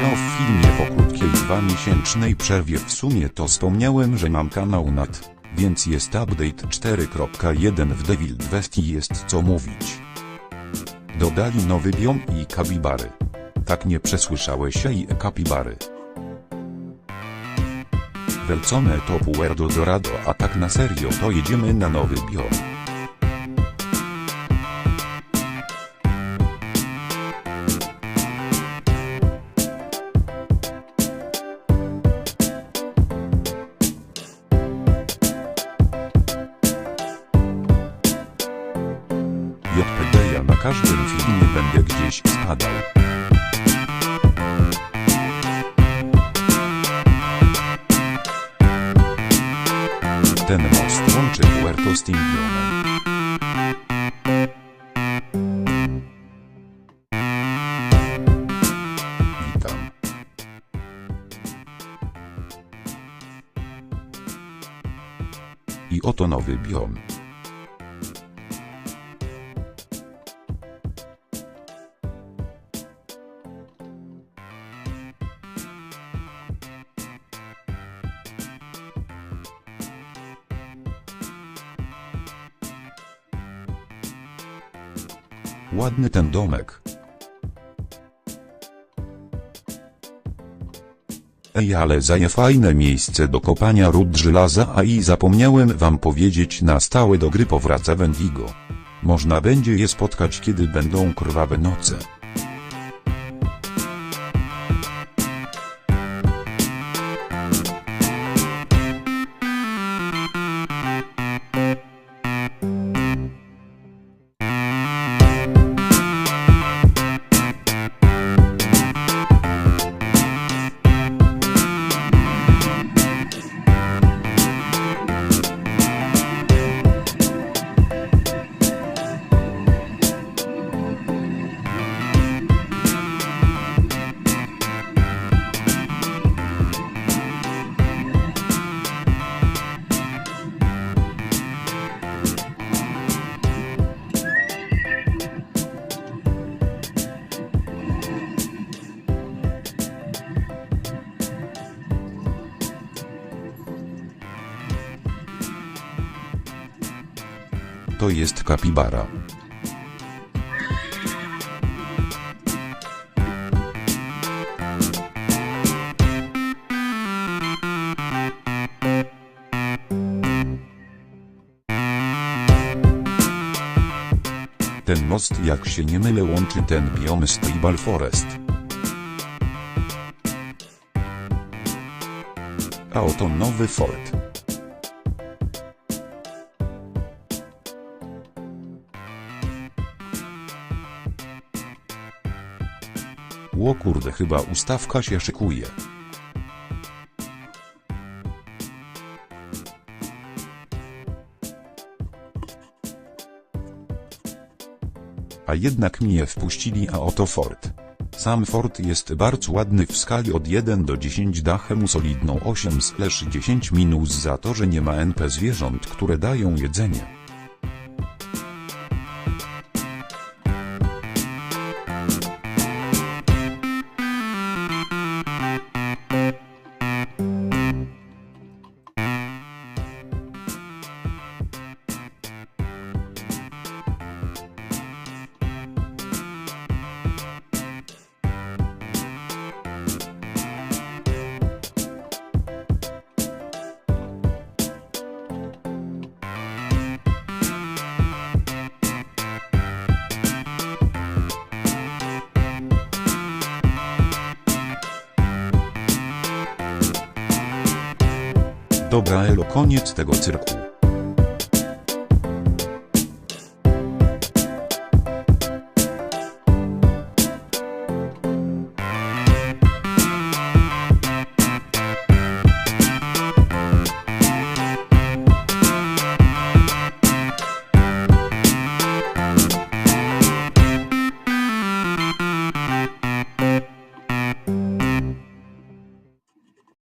o w filmie po krótkiej dwumiesięcznej przerwie w sumie to wspomniałem, że mam kanał nad, więc jest update 4.1 w Wild West i jest co mówić. Dodali nowy biom i kapibary. Tak nie przesłyszałeś i kapibary. Welcome to Puerto Dorado, a tak na serio to jedziemy na nowy biom. Każdym filmie będę gdzieś spadał. Ten most łączy Puerto z. Witam. I oto nowy biom. Ładny ten domek. Ej, ale zaje fajne miejsce do kopania ród żelaza, a i zapomniałem wam powiedzieć, na stałe do gry powraca Wendigo. Można będzie je spotkać, kiedy będą krwawe noce. To jest kapibara. Ten most jak się nie mylę łączy ten biom z Tribal Forest. A oto nowy fort. Ło kurde chyba ustawka się szykuje. A jednak mnie wpuścili a oto fort. Sam fort jest bardzo ładny w skali od 1 do 10 dachem solidną 8/10 minus za to, że nie ma NP zwierząt, które dają jedzenie. Dobra elo koniec tego cyrku.